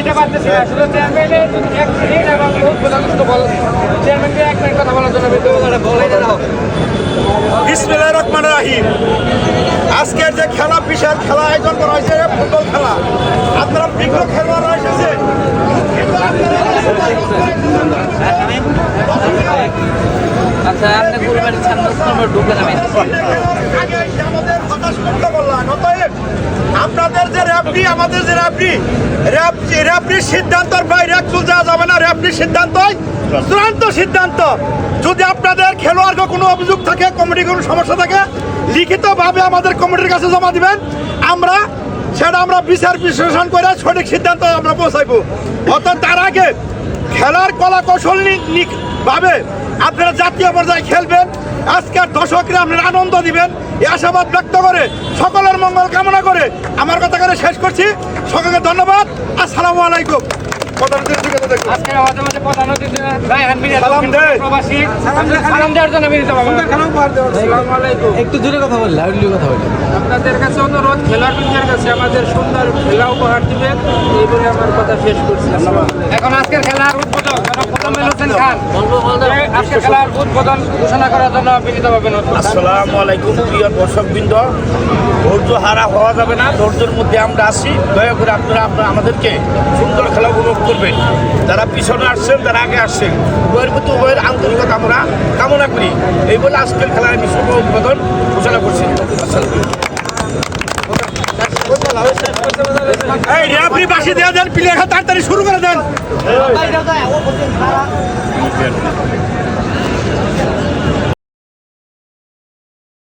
দিতে পারতেছি না। শুধু চেয়ারম্যানের এক মিনিট এবং শুধু বল চেয়ারম্যানকে এক মিনিট কথা বলার জন্য বিদ্যুৎ বলে দাও। বিসমিল্লাহির রহমানির রহিম। আজকের যে খেলা বিশাল খেলা আয়োজন করা হয়েছে ফুটবল খেলা। আপনারা বিজ্ঞ খেলোয়াড়রা এসেছে আচ্ছা আপনি বলবেন সামনে ঢুকে যাবেন আগে আমাদের হতাশ করতে র্যাপটি আমাদের যে র্যাপটি র্যাপ র্যাপটির সিদ্ধান্তর বাইরে চলে যাওয়া যাবে না র্যাপটির সিদ্ধান্তই চূড়ান্ত সিদ্ধান্ত। যদি আপনাদের খেলোয়াড়কে কোনো অভিযোগ থাকে কমিটির কোনো সমস্যা থাকে, লিখিতভাবে আমাদের কমিটির কাছে জমা দিবেন। আমরা, সেটা আমরা বিচার বিশ্লেষণ করে সঠিক সিদ্ধান্ত আমরা পৌঁছাইব। অর্থাৎ তার আগে খেলার কলা কৌশল ভাবে আপনারা জাতীয় পর্যায়ে খেলবেন আজকের দর্শকরা আপনারা আনন্দ দিবেন এই আশাবাদ ব্যক্ত করে সকলের মঙ্গল কামনা করে আমার কথা করে শেষ করছি। সকলকে ধন্যবাদ। আসসালামু আলাইকুম। একটু দূরে কথা বললে কথা বললে আপনাদের কাছে অনুরোধ খেলোয়াড়দের কাছে আমাদের সুন্দর খেলা উপহার দিবেন। এই বলে আমার কথা শেষ করছি। এখন আজকের খেলার এই আজকের খেলার উদ্বোধন ঘোষণা করার জন্য বিনীতভাবে। আসসালামু আলাইকুম, প্রিয় দর্শকবৃন্দ। ধৈর্য হারা হওয়া যাবে না, ধৈর্যের মধ্যে আমরা আসি দয়া করে আপনারা আপনারা আমাদেরকে সুন্দর খেলা উপভোগ করবেন। যারা পিছনে আসছেন তারা আগে আসছেন, উভয়ের প্রতি উভয়ের আন্তরিকতা আমরা কামনা করি। এই বলে আজকের খেলার আমি শুভ উদ্বোধন ঘোষণা করছি। দিয়ে দেন, প্লেয়ার, তাড়াতাড়ি শুরু করে দেন।